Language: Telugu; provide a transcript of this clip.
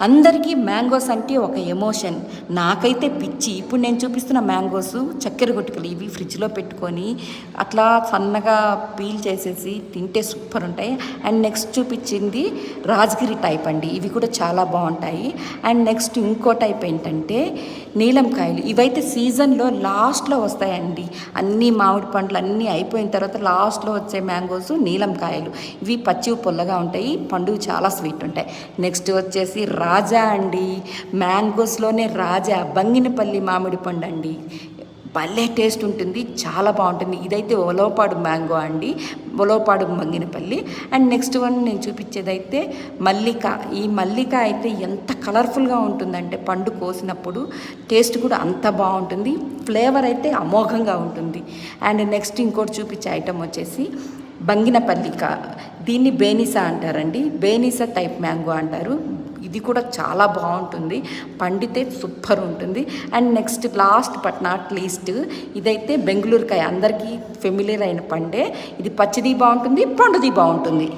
అందరికీ మ్యాంగోస్ అంటే ఒక ఎమోషన్. నాకైతే పిచ్చి. ఇప్పుడు నేను చూపిస్తున్న మ్యాంగోస్ చక్కెర గుట్టుకలు ఇవి ఫ్రిడ్జ్లో పెట్టుకొని అట్లా సన్నగా పీల్ చేసేసి తింటే సూపర్ ఉంటాయి. అండ్ నెక్స్ట్ చూపించింది రాజగిరి టైప్ అండి. ఇవి కూడా చాలా బాగుంటాయి. అండ్ నెక్స్ట్ ఇంకో టైప్ ఏంటంటే నీలంకాయలు ఇవైతే సీజన్లో లాస్ట్లో వస్తాయండి. అన్ని మామిడి పండ్లు అన్నీ అయిపోయిన తర్వాత లాస్ట్లో వచ్చే మ్యాంగోస్ నీలంకాయలు ఇవి పచ్చివి పుల్లగా ఉంటాయి పండుగ చాలా స్వీట్ ఉంటాయి. నెక్స్ట్ వచ్చేసి రాజా అండి. మ్యాంగోస్లోనే రాజా బంగినపల్లి మామిడి పండు అండి భలే టేస్ట్ ఉంటుంది చాలా బాగుంటుంది. ఇదైతే ఒలవపాడు మ్యాంగో అండి. Bolopadu Manginapalli. And next one నేను చూపించేదైతే మల్లిక. ఈ మల్లిక అయితే ఎంత కలర్ఫుల్గా ఉంటుందంటే పండు కోసినప్పుడు టేస్ట్ కూడా అంత బాగుంటుంది. ఫ్లేవర్ అయితే అమోఘంగా ఉంటుంది. అండ్ నెక్స్ట్ ఇంకోటి చూపించే ఐటమ్ వచ్చేసి బంగినపల్లిక. దీన్ని బేనిసా అంటారండి. బేనిసా టైప్ మ్యాంగో అంటారు. ఇది కూడా చాలా బాగుంటుంది. పండితే సూపర్ ఉంటుంది. And next last but not least ఇదైతే బెంగళూరుకాయ. అందరికీ ఫెమిలియర్ అయిన పండే. ఇది పచ్చిది బాగుంటుంది పండుది బాగుంటుంది.